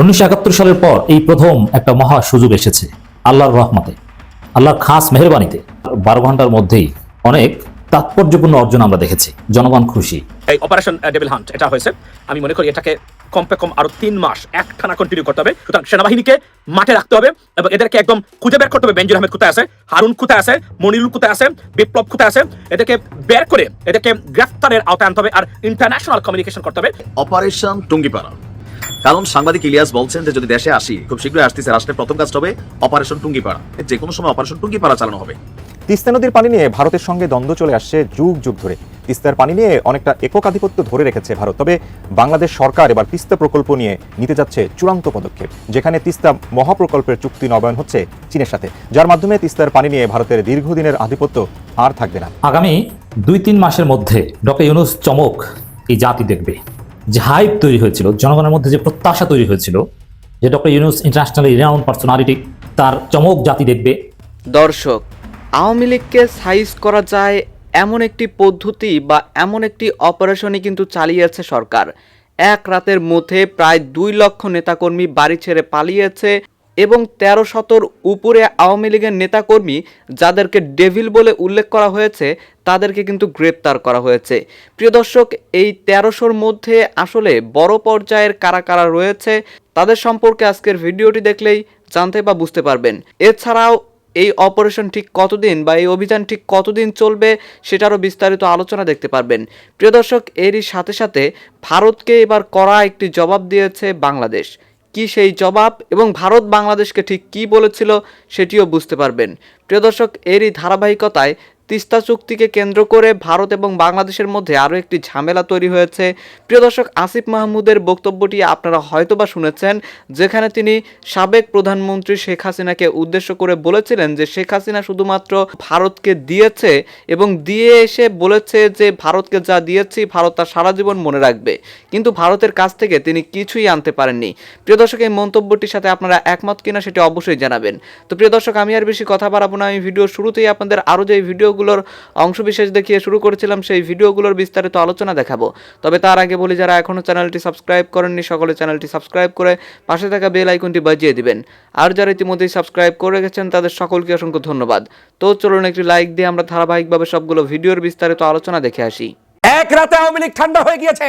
উনিশশো একাত্তর সালের পর এই প্রথম একটা মহা সুযোগ এসেছে আল্লাহর রহমতে। আল্লাহর খাস মেহরবানিতে। বারো ঘণ্টার মধ্যেই অনেক তাৎপর্যপূর্ণ অর্জন আমরা দেখেছি। জনগণ খুশি। এই অপারেশন ডেভিল হান্ট এটা হয়েছে। আমি মনে করি এটাকে কমপে কম আরও তিন মাস এক টানা কন্টিনিউ করতে হবে। সুতরাং সেনাবাহিনীকে মাঠে রাখতে হবে এবং এদেরকে একদম খুঁজে বের করতে হবে। বেঞ্জুর আহমেদ কোথায় আছে? হারুন কোথায় আছে? মনিরুল কোথায় আছে? বিপ্লব কোথায় আছে? এদেরকে বের করে এদেরকে গ্রেফতারের আওতায় আনতে হবে আর ইন্টারন্যাশনাল কমিউনিকেশন করতে হবে। অপারেশন টুঙ্গিপাড়া কারণ সাংবাদিক ইলিয়াস বলছেন যে যদি দেশে আসি খুব শীঘ্রই আসতেছে রাষ্ট্রের প্রথম কাজটা হবে অপারেশন টুঙ্গিপাড়া যে কোনো সময় অপারেশন টুঙ্গিপাড়া চালানো হবে। তিস্তা নদীর পানি নিয়ে ভারতের সঙ্গে দ্বন্দ্ব চলে আসছে যুগ যুগ ধরে। তিস্তার পানি নিয়ে অনেকটা একক আধিপত্য ধরে রেখেছে ভারত। তবে বাংলাদেশ সরকার এবার তিস্তা প্রকল্প নিয়ে নিতে যাচ্ছে চূড়ান্ত পদক্ষেপ। যেখানে তিস্তা মহাপ্রকল্পের চুক্তি নবায়ন হচ্ছে চীনের সাথে। যার মাধ্যমে তিস্তার পানি নিয়ে ভারতের দীর্ঘদিনের আধিপত্য আর থাকবে না। আগামী দুই তিন মাসের মধ্যে ডক্টর ইউনুস চমক এই জাতি দেখবে। যে হাইপ তৈরি হয়েছিল, জনগণের মধ্যে যে প্রত্যাশা তৈরি হয়েছিল, যে doctor Yunus international renown personality তার চমক জাতি দেখবে। দর্শক, আওয়ামী লীগকে সাইজ করা যায় এমন একটি পদ্ধতি বা এমন একটি অপারেশনই কিন্তু চালিয়েছে সরকার। এক রাতের মধ্যে প্রায় দুই লক্ষ নেতাকর্মী বাড়ি ছেড়ে পালিয়েছে এবং তেরো শতর উপরে আওয়ামী লীগের নেতাকর্মী যাদেরকে ডেভিল বলে উল্লেখ করা হয়েছে, তাদেরকে কিন্তু গ্রেপ্তার করা হয়েছে। প্রিয় দর্শক, এই তেরোশোর মধ্যে আসলে বড় পর্যায়ের কারা কারা রয়েছে, তাদের সম্পর্কে আজকের ভিডিওটি দেখলেই জানতে বা বুঝতে পারবেন। এছাড়াও এই অপারেশন ঠিক কতদিন বা এই অভিযান ঠিক কতদিন চলবে সেটারও বিস্তারিত আলোচনা দেখতে পারবেন। প্রিয় দর্শক, এরই সাথে সাথে ভারতকে এবার করা একটি জবাব দিয়েছে বাংলাদেশ। কি সেই জবাব এবং ভারত বাংলাদেশকে ঠিক কি বলেছিল সেটিও বুঝতে পারবেন। প্রিয় দর্শক, এরই ধারাবাহিকতায় তিস্তা চুক্তিকে কেন্দ্র করে ভারত এবং বাংলাদেশের মধ্যে আরও একটি ঝামেলা তৈরি হয়েছে। প্রিয় দর্শক, আসিফ মাহমুদের বক্তব্যটি আপনারা হয়তোবা শুনেছেন, যেখানে তিনি সাবেক প্রধানমন্ত্রী শেখ হাসিনাকে উদ্দেশ্য করে বলেছিলেন যে শেখ হাসিনা শুধুমাত্র ভারতকে দিয়েছে এবং দিয়ে এসে বলেছে যে ভারতকে যা দিয়েছি, ভারত তার সারা জীবন মনে রাখবে। কিন্তু ভারতের কাছ থেকে তিনি কিছুই আনতে পারেননি। প্রিয় দর্শক, এই মন্তব্যটির সাথে আপনারা একমত কিনা সেটি অবশ্যই জানাবেন। তো প্রিয় দর্শক, আমি আর বেশি কথা বাড়াবো না। আমি ভিডিও শুরুতেই আপনাদের আরও যে ভিডিওগুলোর অংশবিশেষ দেখিয়ে শুরু করেছিলাম, সেই ভিডিওগুলোর বিস্তারিত আলোচনা দেখাবো। তবে তার আগে বলি, যারা এখনও চ্যানেলটি সাবস্ক্রাইব করেননি, সকলে চ্যানেলটি সাবস্ক্রাইব করে পাশে থাকা বেল আইকনটি বাজিয়ে দিবেন। আর যারা ইতিমধ্যেই সাবস্ক্রাইব করে গেছেন, তাদের সকলকে অসংখ্য ধন্যবাদ। তো চলুন একটি লাইক দিয়ে আমরা ধারাবাহিকভাবে সবগুলো ভিডিওর বিস্তারিত আলোচনা দেখে আসি। এক রাতে আওয়ামী লীগ ঠান্ডা হয়ে গিয়েছে।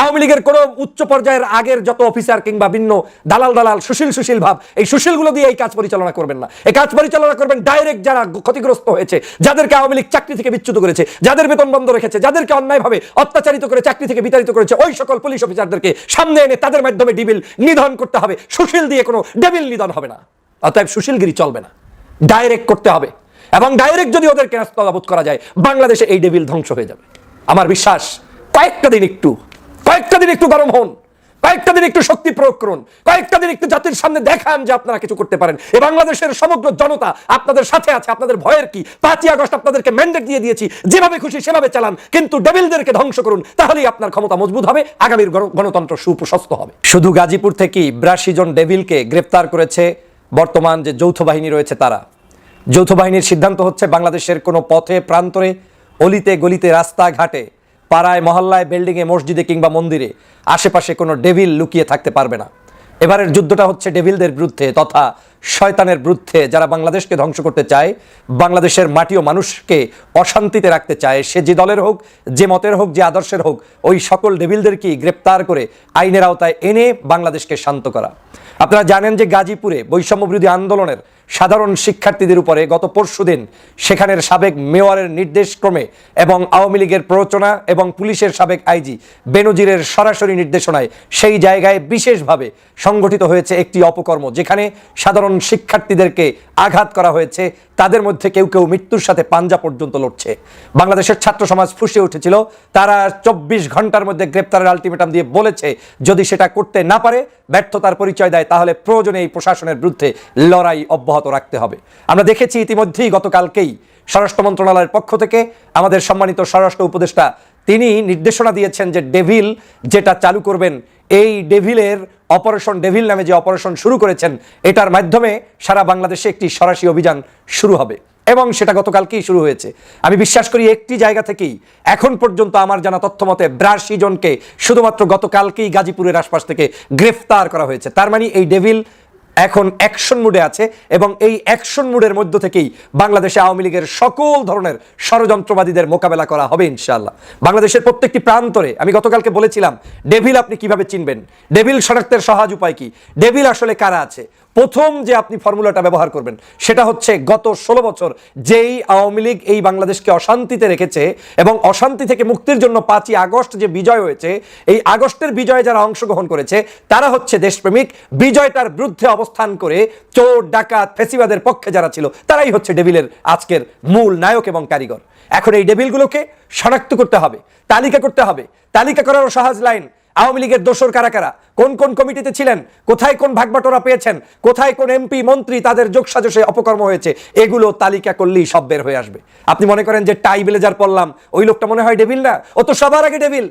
আওয়ামী লীগের কোনো উচ্চ পর্যায়ের আগের যত অফিসার কিংবা ভিন্ন দালাল দালাল, সুশীল সুশীল ভাব, এই সুশীলগুলো দিয়ে এই কাজ পরিচালনা করবেন না। এই কাজ পরিচালনা করবেন ডাইরেক্ট যারা ক্ষতিগ্রস্ত হয়েছে, যাদেরকে আওয়ামী লীগ চাকরি থেকে বিচ্যুত করেছে, যাদের বেতন বন্ধ রেখেছে, যাদেরকে অন্যায়ভাবে অত্যাচারিত করে চাকরি থেকে বিতাড়িত করেছে, ওই সকল পুলিশ অফিসারদেরকে সামনে এনে তাদের মাধ্যমে ডিবিল নিধন করতে হবে। সুশীল দিয়ে কোনো ডেবিল নিধন হবে না। অতএব সুশীলগিরি চলবে না। ডাইরেক্ট করতে হবে। এবং ডাইরেক্ট যদি ওদেরকে রাস্তাবোধ করা যায়, বাংলাদেশে এই ডেবিল ধ্বংস হয়ে যাবে। আমার বিশ্বাস, কয়েকটা দিন একটু কয়েকটা দিন একটু গরম হন, কয়েকটা দিন একটু শক্তি প্রয়োগ করুন, কয়েকটা দিন একটু জাতির সামনে দেখান যে আপনারা কিছু করতে পারেন। এ বাংলাদেশের সমগ্র জনতা আপনাদের সাথে আছে, আপনাদের ভয়ের কি? পাঁচই আগস্ট আপনাদেরকে ম্যান্ডেট দিয়ে দিয়েছি, যেভাবে খুশি সেভাবে চালান, কিন্তু ডেবিলদেরকে ধ্বংস করুন, তাহলেই আপনার ক্ষমতা মজবুত হবে, আগামীর গণতন্ত্র সুপ্রশস্ত হবে। শুধু গাজীপুর থেকেই বিরাশি জন ডেভিলকে গ্রেপ্তার করেছে বর্তমান যে যৌথ বাহিনী রয়েছে তারা। যৌথ বাহিনীর সিদ্ধান্ত হচ্ছে বাংলাদেশের কোনো পথে, প্রান্তরে, অলিতে গলিতে, রাস্তাঘাটে পাড়ায়, মহল্লায়, বিল্ডিংয়ে, মসজিদে কিংবা মন্দিরে আশেপাশে কোনো ডেভিল লুকিয়ে থাকতে পারবে না। এবারের যুদ্ধটা হচ্ছে ডেভিলদের বিরুদ্ধে তথা শয়তানের বিরুদ্ধে যারা বাংলাদেশকে ধ্বংস করতে চায়, বাংলাদেশের মাটি ও মানুষকে অশান্তিতে রাখতে চায়, সে যে দলের হোক, যে মতের হোক, যে আদর্শের হোক, ওই সকল ডেভিলদেরকেই গ্রেপ্তার করে আইনের আওতায় এনে বাংলাদেশকে শান্ত করা। আপনারা জানেন যে গাজীপুরে বৈষম্য বিরোধী আন্দোলনের সাধারণ শিক্ষার্থীদের উপরে গত পরশুদিন সেখানের সাবেক মেয়রের নির্দেশক্রমে এবং আওয়ামী লীগের প্ররোচনা এবং পুলিশের সাবেক আইজি বেনজিরের সরাসরি নির্দেশনায় সেই জায়গায় বিশেষভাবে সংগঠিত হয়েছে একটি অপকর্ম, যেখানে সাধারণ শিক্ষার্থীদেরকে আঘাত করা হয়েছে, তাদের মধ্যে কেউ কেউ মৃত্যুর সাথে পাঞ্জা পর্যন্ত লড়ছে। বাংলাদেশের ছাত্র সমাজ ফুসে উঠেছিল, তারা চব্বিশ ঘণ্টার মধ্যে গ্রেপ্তারের আলটিমেটাম দিয়ে বলেছে, যদি সেটা করতে না পারে, ব্যর্থতার পরিচয় দেয়, তাহলে প্রয়োজনে এই প্রশাসনের বিরুদ্ধে লড়াই অব্যাহত রাখতে হবে। আমরা দেখেছি ইতিমধ্যেই গতকালকেই স্বরাষ্ট্র মন্ত্রণালয়ের পক্ষ থেকে আমাদের সম্মানিত স্বরাষ্ট্র উপদেষ্টা, তিনি নির্দেশনা দিয়েছেন যে ডেভিল যেটা চালু করবেন এই ডেভিলের অপারেশন ডেভিল নামে যে অপারেশন শুরু করেছেন, এটার মাধ্যমে সারা বাংলাদেশে একটি সরাসরি অভিযান শুরু হবে। এবং সেটা গতকালকেই শুরু হয়েছে। আমি বিশ্বাস করি একটি জায়গা থেকেই এখন পর্যন্ত আমার জানা তথ্য মতে ব্রাশি জনকে শুধুমাত্র গতকালকেই গাজীপুরের আশপাশ থেকে গ্রেফতার করা হয়েছে। তার মানে এই ডেভিল এখন অ্যাকশন মুডে আছে এবং এই অ্যাকশন মুডের মধ্য থেকেই বাংলাদেশে আওয়ামী লীগের সকল ধরনের ষড়যন্ত্রবাদীদের মোকাবেলা করা হবে, ইনশাআল্লাহ। বাংলাদেশের প্রত্যেকটি প্রান্তরে, আমি গতকালকে বলেছিলাম ডেভিল আপনি কীভাবে চিনবেন? ডেভিল শনাক্তের সহজ উপায় কি? ডেভিল আসলে কারা আছে? প্রথম যে আপনি ফর্মুলাটা ব্যবহার করবেন, সেটা হচ্ছে গত ষোলো বছর যেই আওয়ামী লীগ এই বাংলাদেশকে অশান্তিতে রেখেছে এবং অশান্তি থেকে মুক্তির জন্য পাঁচই আগস্ট যে বিজয় হয়েছে, এই আগস্টের বিজয়ে যারা অংশগ্রহণ করেছে, তারা হচ্ছে দেশপ্রেমিক। বিজয়টার বিরুদ্ধে অবস্থান করে চোর, ডাকাত, ফেসিবাদের পক্ষে যারা ছিল, তারাই হচ্ছে ডেভিলের আজকের মূল নায়ক এবং কারিগর। এখন এই ডেভিলগুলোকে শনাক্ত করতে হবে, তালিকা করতে হবে, তালিকা করারও সহজ লাইন আওয়ামী লীগের দোসর কারা কারা? কোন কোন কমিটিতে ছিলেন? কোথায় কোন ভাগবাটোরা পেয়েছেন? কোথায় কোন এমপি, মন্ত্রী তাদের যোগসাজশে অপকর্ম হয়েছে? এগুলো তালিকা করলেই সব বের হয়ে আসবে। আপনি মনে করেন যে টাই ব্লেজার পড়লাম, ওই লোকটা মনে হয় ডেভিল না? ও তো সবার আগে ডেভিল।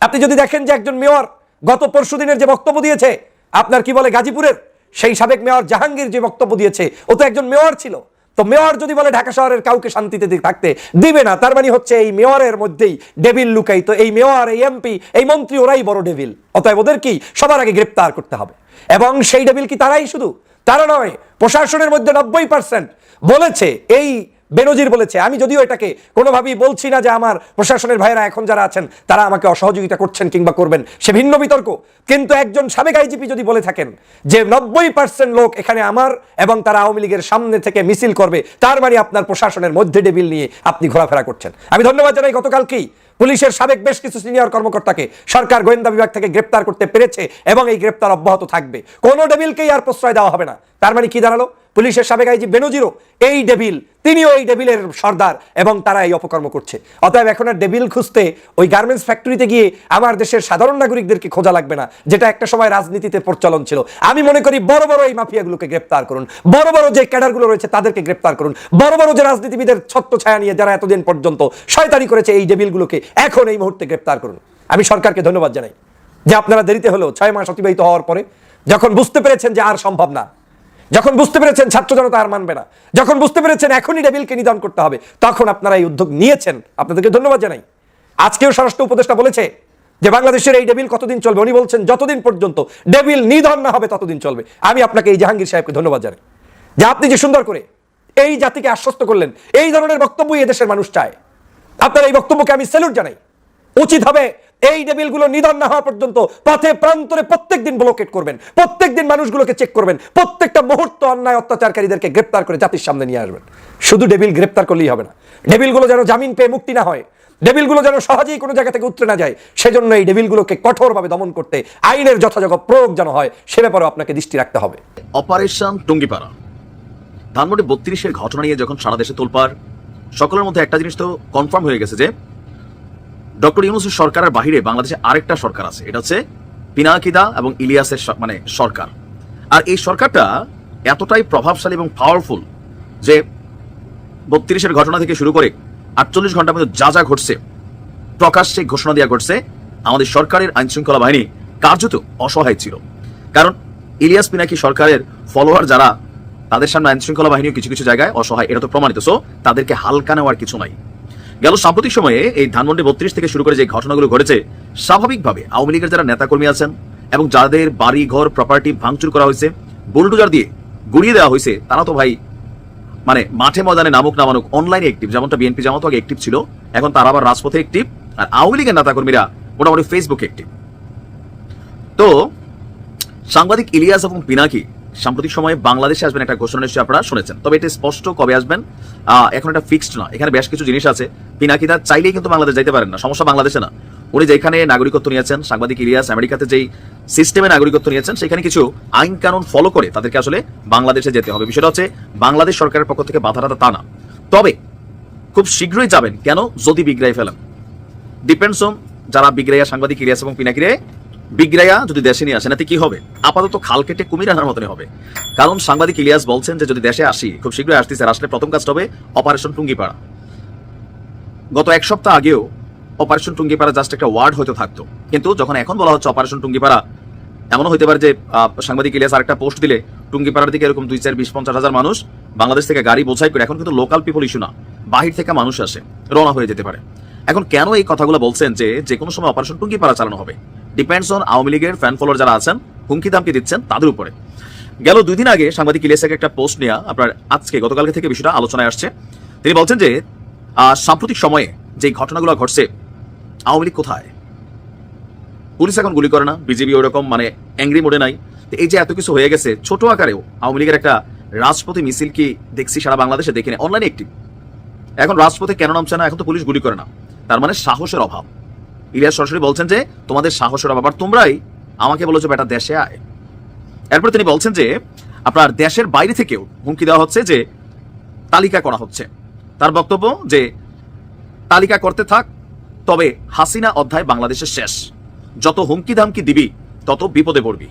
আপনি যদি দেখেন যে একজন মেয়র গত পরশু দিনের যে বক্তব্য দিয়েছে, আপনার কি বলে গাজীপুরের? সেই সাবেক মেয়র জাহাঙ্গীর যে বক্তব্য দিয়েছে, ও তো একজন মেয়র ছিল। তো মেয়র যদি বলে ঢাকা শহরের কাউকে শান্তিতে থাকতে দিবে না, তার মানে হচ্ছে এই মেয়রের মধ্যেই ডেভিল লুকাই তো এই মেয়র, এই এমপি এই মন্ত্রী, ওরাই বড় ডেভিল অতএব ওদের কি সবার আগে গ্রেপ্তার করতে হবে? এবং সেই ডেভিল কি তারাই শুধু? তারা নয়, প্রশাসনের মধ্যে নব্বই পার্সেন্ট বলেছে এই বেনজির বলেছে, আমি যদিও এটাকে কোনোভাবেই বলছি না যে আমার প্রশাসনের ভাইয়েরা এখন যারা আছেন, তারা আমাকে অসহযোগিতা করছেন কিংবা করবেন। সে ভিন্ন বিতর্ক। কিন্তু একজন সাবেক আইজিপি যদি বলে থাকেন যে নব্বই পার্সেন্ট লোক এখানে আমার এবং তারা আওয়ামী লীগের সামনে থেকে মিছিল করবে, তার মানে আপনার প্রশাসনের মধ্যে ডেবিল নিয়ে আপনি ঘোরাফেরা করছেন। আমি ধন্যবাদ জানাই গতকালকেই পুলিশের সাবেক বেশ কিছু সিনিয়র কর্মকর্তাকে সরকার গোয়েন্দা বিভাগ থেকে গ্রেপ্তার করতে পেরেছে এবং এই গ্রেপ্তার অব্যাহত থাকবে। কোনো ডেবিলকেই আর প্রশ্রয় দেওয়া হবে না। তার মানে কি দাঁড়াল? পুলিশের সাবেক আইজি বেনজিরও এই ডেভিল, তিনিও এই ডেভিলের সর্দার এবং তারা এই অপকর্ম করছে। অতএব এখন আর ডেভিল খুঁজতে ওই গার্মেন্টস ফ্যাক্টরিতে গিয়ে আমার দেশের সাধারণ নাগরিকদেরকে খোঁজা লাগবে না, যেটা একটা সময় রাজনীতিতে প্রচলন ছিল। আমি মনে করি বড় বড় এই মাফিয়াগুলোকে গ্রেপ্তার করুন, বড় বড় যে ক্যাডারগুলো রয়েছে তাদেরকে গ্রেপ্তার করুন, বড় বড় যে রাজনীতিবিদের ছত্র ছায়া নিয়ে যারা এতদিন পর্যন্ত শয়তানি করেছে এই ডেভিলগুলোকে এখন এই মুহূর্তে গ্রেপ্তার করুন। আমি সরকারকে ধন্যবাদ জানাই যে আপনারা দেরিতে হলেও ছয় মাস অতিবাহিত হওয়ার পরে যখন বুঝতে পেরেছেন যে আর সম্ভব না যখন বুঝতে পেরেছেন ছাত্র জনতা আর মানবে না, যখন বুঝতে পেরেছেন এখনই ডেবিলকে নিধন করতে হবে, তখন আপনারা এই উদ্যোগ নিয়েছেন। আপনাদেরকে ধন্যবাদ জানাই। আজকেও স্বরাষ্ট্র উপদেষ্টা বলেছে যে বাংলাদেশের এই ডেবিল কতদিন চলবে? উনি বলছেন, যতদিন পর্যন্ত ডেবিল নিধন না হবে, ততদিন চলবে। আমি আপনাকে এই জাহাঙ্গীর সাহেবকে ধন্যবাদ জানাই। যে আপনি যে সুন্দর করে এই জাতিকে আশ্বস্ত করলেন, এই ধরনের বক্তব্যই এদেশের মানুষ চায়। আপনার এই বক্তব্যকে আমি স্যালুট জানাই। উচিত হবে এই ডেবিলগুলো নিধন না হওয়া পর্যন্ত পথে প্রান্তরে প্রত্যেক দিন ব্লকেট করবেন প্রত্যেক দিন মানুষগুলোকে চেক করবেন, প্রত্যেকটা মুহূর্ত অন্যায় অত্যাচারকারীদেরকে গ্রেপ্তার করে জাতির সামনে নিয়ে আসবেন। শুধু ডেবিল গ্রেপ্তার করলেই হবে না। ডেবিলগুলো যেন জামিন পেয়ে মুক্তি না হয়, ডেবিলগুলো যেন সহজেই কোনো জায়গা থেকে উতরে না যায়, সেজন্য এই ডেবিলগুলোকে কঠোরভাবে দমন করতে আইনের যথাযথ প্রয়োগ যেন হয়, সে ব্যাপারেও আপনাকে দৃষ্টি রাখতে হবে। অপারেশন টুঙ্গিপাড়া। ধানমন্ডি বত্রিশের ঘটনা নিয়ে যখন সারা দেশে তোলপার সকলের মধ্যে একটা জিনিস তো কনফার্ম হয়ে গেছে যে ডক্টর ইউনুসের সরকারের বাহিরে বাংলাদেশে আরেকটা সরকার আছে। এটা হচ্ছে পিনাকিদা এবং ইলিয়াসের মানে সরকার। আর এই সরকারটা এতটাই প্রভাবশালী এবং পাওয়ারফুল যে বত্রিশের ঘটনা থেকে শুরু করে আটচল্লিশ ঘণ্টার মধ্যে যা যা ঘটছে, প্রকাশ্যে ঘোষণা দেওয়া ঘটছে, আমাদের সরকারের আইন শৃঙ্খলা বাহিনী কার্যত অসহায় ছিল। কারণ ইলিয়াস পিনাকি সরকারের ফলোয়ার যারা, তাদের সামনে আইন শৃঙ্খলা বাহিনীও কিছু কিছু জায়গায় অসহায়, এটা তো প্রমাণিত। সো তাদেরকে হালকা নেওয়ার কিছু নাই। গেল সাম্প্রতিক সময়ে এই ধানমন্ডি বত্রিশ থেকে শুরু করে যে ঘটনাগুলো ঘটেছে, স্বাভাবিকভাবে আওয়ামী লীগের যারা নেতাকর্মী আছেন এবং যাদের বাড়ি, ঘর প্রপার্টি ভাঙচুর করা হয়েছে বুলডোজার দিয়ে গুড়িয়ে দেওয়া হয়েছে, তারা তো ভাই মানে মাঠে ময়দানে নামুক নামানুক অনলাইনে অ্যাক্টিভ যেমনটা বিএনপি জামাত আগে অ্যাক্টিভ ছিল, এখন তারা আবার রাজপথে অ্যাক্টিভ আর আওয়ামী লীগের নেতাকর্মীরা মোটামুটি ফেসবুক অ্যাক্টিভ তো সাংবাদিক ইলিয়াস এবং পিনাকি সাম্প্রতিক সময়ে বাংলাদেশে আসবেন একটা ঘোষণা নিশ্চয়ই আপনারা শুনেছেন। তবে এটা স্পষ্ট কবে আসবেন? এখন এটা ফিক্সড না এখানে বেশ কিছু জিনিস আছে। পিনাকিদা চাইলেই কিন্তু বাংলাদেশ যাইতে পারেন না। সমস্যা বাংলাদেশে না। উনি যেখানে নাগরিকত্ব নিয়েছেন, সাংবাদিক ইলিয়াস, আমেরিকাতে যেই সিস্টেমে নাগরিকত্ব নিয়েছেন, সেখানে কিছু আইন কানুন ফলো করে তাদেরকে আসলে বাংলাদেশে যেতে হবে। বিষয়টা হচ্ছে, বাংলাদেশ সরকারের পক্ষ থেকে বাধা টাধা তা না। তবে খুব শীঘ্রই যাবেন। কেন? যদি বিগ্রাই ফেলেন। ডিপেন্ডস অন যারা বিগ্রাইয়া সাংবাদিক ইলিয়াস এবং পিনাকিরে বিগ্রাইয়া যদি দেশে নিয়ে আসেন এতে কি হবে? আপাতত খাল কেটে কুমির আনার মতনই হবে। কারণ সাংবাদিক ইলিয়াস বলছেন যে, যদি দেশে আসি, খুব শীঘ্রই আসতেছে আসলে প্রথম কাজটা হবে অপারেশন টুঙ্গিপাড়া। গত এক সপ্তাহ আগেও অপারেশন টুঙ্গিপাড়া জাস্ট একটা ওয়ার্ড হয়তো থাকতো। কিন্তু যখন এখন বলা হচ্ছে অপারেশন টুঙ্গিপাড়া, এমনও হতে পারে যে সাংবাদিক ইলিয়াস আরেকটা পোস্ট দিলে, টুঙ্গিপাড়ার দিকে এরকম দুই চার বিশ পঞ্চাশ হাজার মানুষ বাংলাদেশ থেকে গাড়ি বোঝাই করে, এখন কিন্তু লোকাল পিপল ইস্যু না, বাহির থেকে মানুষ আসে, রওনা হয়ে যেতে পারে। এখন কেন এই কথাগুলো বলছেন যে যে কোনো সময় অপারেশন টুঙ্গিপাড়া চালানো হবে? ডিপেন্ডস অন আওয়ামী লীগের ফ্যান ফলোয়ার যারা আছেন, হুমকি দামকি দিচ্ছেন তাদের উপরে। গেল দুই দিন আগে সাংবাদিক ইলিয়াসের একটা পোস্ট নেওয়া আপনার আজকে, গতকালকে থেকে বিষয়টা আলোচনায় আসছে। তিনি বলছেন যে সাম্প্রতিক সময়ে যে ঘটনাগুলো ঘটছে আওয়ামী লীগ কোথায়? পুলিশ এখন গুলি করে না বিজেপি ওরকম মানে অ্যাংরি মোডে নাই। তো এই যে এত কিছু হয়ে গেছে, ছোট আকারেও আওয়ামী লীগের একটা রাজপথে মিছিল কি দেখছি সারা বাংলাদেশে দেখি না অনলাইনে একটি। এখন রাজপথে কেন নামছে না, এখন তো পুলিশ গুলি করে না। তার মানে সাহসের অভাব। ইলিয়াস সরাসরি বলছেন যে, তোমাদের সাহসের অভাব তোমরাই আমাকে বলেছ বেটা, দেশে আয়। এরপর তিনি বলছেন যে, আপনার দেশের বাইরে থেকেও হুমকি দেওয়া হচ্ছে যে, তালিকা করা হচ্ছে। তার বক্তব্য যে, তালিকা করতে থাক, তবে হাসিনা অধ্যায় বাংলাদেশের শেষ। যত হুমকি ধামকি দিবি, তত বিপদে পড়বি।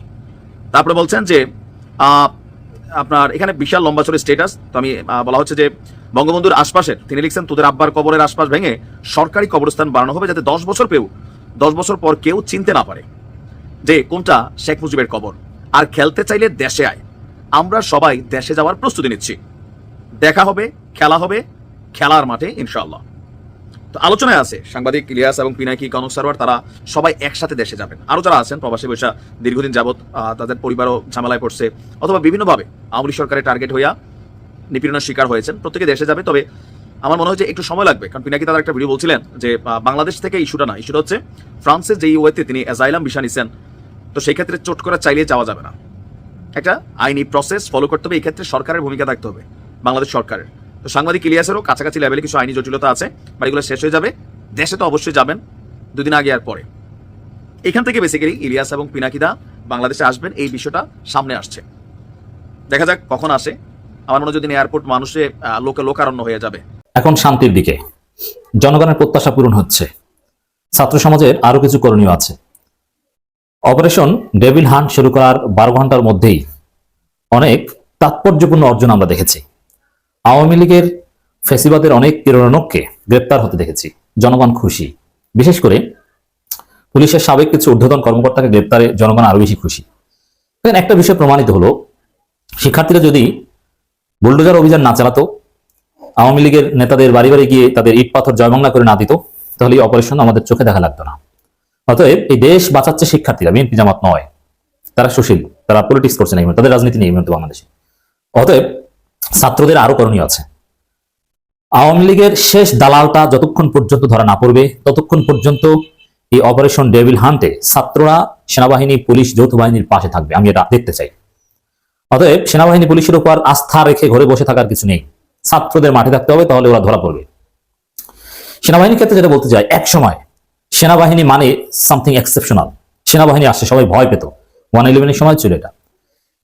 তারপরে বলছেন যে আপনার এখানে বিশাল লম্বা চলে স্টেটাস তো আমি বলা হচ্ছে যে বঙ্গবন্ধুর আশপাশের তিনি লিখছেন তোদের আব্বার কবরের আশপাশ ভেঙে সরকারি কবরস্থান বানানো হবে যাতে দশ বছর পেও দশ বছর পর কেউ চিনতে না পারে। যে কোনটা শেখ মুজিবের কবর। আর খেলতে চাইলে দেশে আয়। আমরা সবাই দেশে যাওয়ার প্রস্তুতি নিচ্ছি। দেখা হবে খেলা হবে খেলার মাঠে ইনশাল্লাহ তো আলোচনায় আছে সাংবাদিক ইলিয়াস এবং পিনাকি কনক সারোয়ার তারা সবাই একসাথে দেশে যাবেন। আরও যারা আছেন প্রবাসী বৈশা দীর্ঘদিন আহ, তাদের পরিবারও ঝামেলায় পড়ছে। অথবা বিভিন্নভাবে আওয়ামী সরকারের টার্গেট হইয়া নিপীড়নের শিকার হয়েছেন। প্রত্যেকে দেশে যাবে, তবে আমার মনে হয় যে একটু সময় লাগবে। কারণ পিনাকি তারা একটা ভিডিও বলছিলেন যে বাংলাদেশ থেকে ইস্যুটা না, ইস্যুটা হচ্ছে ফ্রান্সের যে ওয়েতে তিনি অ্যাজাইলাম ভিসা নিছেন, তো সেই ক্ষেত্রে চোট করে চাইলে যাওয়া যাবে না। একটা আইনি প্রসেস ফলো করতে হবে এই ক্ষেত্রে সরকারের ভূমিকা থাকতে হবে, বাংলাদেশ সরকারের। তো সাংবাদিক ইলিয়াসেরও কাছাকাছি লেভেলে কিছু আইনি জটিলতা আছে বা এগুলো শেষ হয়ে যাবে। দেশে তো অবশ্যই যাবেন, দুদিন আগে আর পরে। এখান থেকে বেসিক্যালি ইলিয়াস এবং পিনাকিদা বাংলাদেশে আসবেন, এই বিষয়টা সামনে আসছে। দেখা যাক কখন আসে। আমার মনে হয় যদি এয়ারপোর্ট মানুষে লোকে লোকারণ্য হয়ে যাবে। এখন শান্তির দিকে। জনগণের প্রত্যাশা পূরণ হচ্ছে। ছাত্র সমাজের আরও কিছু করণীয় আছে। অপারেশন ডেভিল হান্ট শুরু করার বারো ঘণ্টার মধ্যেই অনেক তাৎপর্যপূর্ণ অর্জন আমরা দেখেছি। আওয়ামী লীগের ফেসিবাদের অনেক প্রেরণককে গ্রেপ্তার হতে দেখেছি। জনগণ খুশি। বিশেষ করে পুলিশের সাবেক কিছু ঊর্ধ্বতন কর্মকর্তাকে গ্রেপ্তারে জনগণ আরও বেশি খুশি। একটা বিষয় প্রমাণিত হলো, শিক্ষার্থীরা যদি বুলডোজার অভিযান না চালাতো, আওয়ামী লীগের নেতাদের বাড়ি বাড়ি গিয়ে তাদের ইট পাথর জয়বাংলা করে না দিত, তাহলে এই অপারেশন আমাদের চোখে দেখা লাগতো না। অতএব এই দেশ বাঁচাচ্ছে শিক্ষার্থীরা, বিএনপি জামাত নয়, তারা সুশীল, তারা পলিটিক্স করছে না তাদের রাজনীতি নেই মুহূর্তে বাংলাদেশে। অতএব ছাত্রদের আরও করণীয় আছে। আওয়ামী লীগের শেষ দালালটা যতক্ষণ পর্যন্ত ধরা না পড়বে, ততক্ষণ পর্যন্ত এই অপারেশন ডেভিল হান্টে ছাত্ররা, সেনাবাহিনী, পুলিশ, যৌথ বাহিনীর পাশে থাকবে, আমি এটা দেখতে চাই। অতএব সেনাবাহিনী, পুলিশের উপর আস্থা রেখে ঘরে বসে থাকার কিছু নেই। ছাত্রদের মাঠে থাকতে হবে, তাহলে ওরা ধরা পড়বে। সেনাবাহিনীর ক্ষেত্রে যেটা বলতে চাই, এক সময় সেনাবাহিনী মানে সামথিং এক্সেপশনাল সেনাবাহিনী আসছে সবাই ভয় পেত। ওয়ান ইলেভেনের সময় ছিল এটা।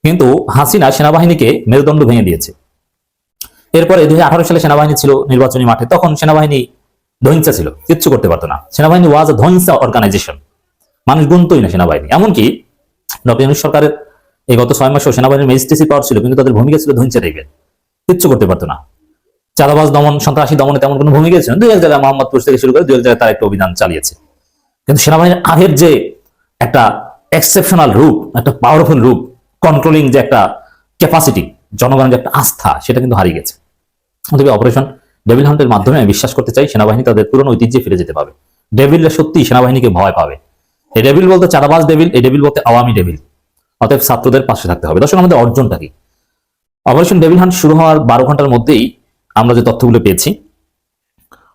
কিন্তু হাসিনা সেনাবাহিনীকে মেরুদণ্ড ভেঙে দিয়েছে। এরপরে দু হাজার আঠারো সালে সেনাবাহিনী ছিল নির্বাচনী মাঠে, তখন সেনাবাহিনী ধৈঞ্চা ছিল, কিচ্ছু করতে পারতো না। সেনাবাহিনী ওয়াজ আ ধৈঞ্চা অর্গানাইজেশন মানুষ গুনতোই না সেনাবাহিনী। এমনকি ইউনুস সরকারের এই গত ছয় মাসেও সেনাবাহিনীর ম্যাজিস্ট্রেসি পাওয়ার ছিল, কিন্তু তাদের ভূমিকা ছিল ধৈঞ্চা টাইপের কিচ্ছু করতে পারতো না। চাঁদাবাজ দমন, সন্ত্রাসী দমনে তেমন কোনো ভূমিকা ছিল। দুই এক জায়গায় মোহাম্মদপুর থেকে শুরু করে দুই এক জায়গায় তার একটা অভিযান চালিয়েছে। কিন্তু সেনাবাহিনীর আগের যে একটা এক্সেপশনাল রূপ, একটা পাওয়ারফুল রূপ কন্ট্রোলিং যে একটা ক্যাপাসিটি জনগণের যে একটা আস্থা, সেটা কিন্তু হারিয়ে গেছে। তবে অপারেশন ডেভিল হান্টের মাধ্যমে আমি বিশ্বাস করতে চাই, সেনাবাহিনী তাদের পুরনো ঐতিহ্যে ফিরে যেতে পাবে। ডেভিলরা সত্যি সেনাবাহিনীকে ভয় পাবে। এই ডেভিল বলতে চাঁদাবাজ ডেভিল এই ডেভিল বলতে আওয়ামী ডেভিল অতএব ছাত্রদের পাশে থাকতে হবে। দর্শক, আমাদের অর্জনটা কি? অপারেশন ডেভিল হান্ট শুরু হওয়ার বারো ঘণ্টার মধ্যেই আমরা যে তথ্যগুলো পেয়েছি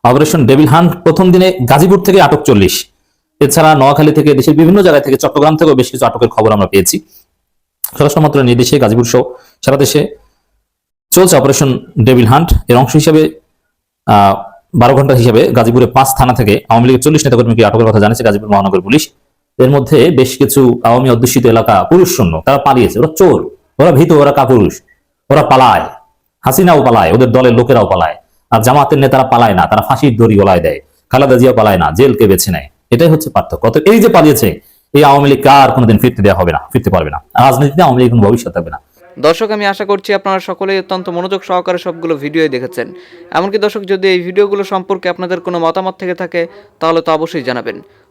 অপারেশন ডেভিল হান্ট প্রথম দিনে গাজীপুর থেকে আটক চল্লিশ। এছাড়া নোয়াখালী থেকে দেশের বিভিন্ন জায়গা থেকে চট্টগ্রাম থেকেও বেশ কিছু আটকের খবর আমরা পেয়েছি। স্বরাষ্ট্র মন্ত্রণালয়ের নির্দেশে গাজীপুর সহ সারা দেশে চলছে অপারেশন ডেভিল হান্ট এর অংশ হিসাবে বারো ঘণ্টা হিসাবে গাজীপুরে পাঁচ থানা থেকে আওয়ামী লীগের চল্লিশ নেতাকর্মীকে আটকের কথা জানিয়েছে গাজীপুর মহানগর পুলিশ। এর মধ্যে বেশ কিছু আওয়ামী অধ্যুষিত এলাকা পুরুষ শূন্য তারা পালিয়েছে। ওরা চোর, ওরা ভীত, ওরা কাপুরুষ, ওরা পালায়। হাসিনাও পালায়, ওদের দলের লোকেরাও পালায়। আর জামাতের নেতারা পালায় না, তারা ফাঁসির দড়ি গলায় দেয়। খালেদা জিয়া পালায় না, জেলকে বেছে নেয়। এটাই হচ্ছে পার্থক্য। অতএব এই যে পালিয়েছে, এই আওয়ামী লীগকে আর কোনোদিন ফিরতে দেওয়া হবে না, ফিরতে পারবে না। রাজনীতিতে আওয়ামী লীগ কোনো ভবিষ্যৎ থাকবে না। দর্শক, আমি আশা করছি আপনারা সকলেই অত্যন্ত মনোযোগ সহকারে সবগুলো ভিডিওই দেখেছেন। এমনকি দর্শক, যদি এই ভিডিওগুলো সম্পর্কে আপনাদের কোনো মতামত থেকে থাকে, তাহলে তো অবশ্যই জানাবেন।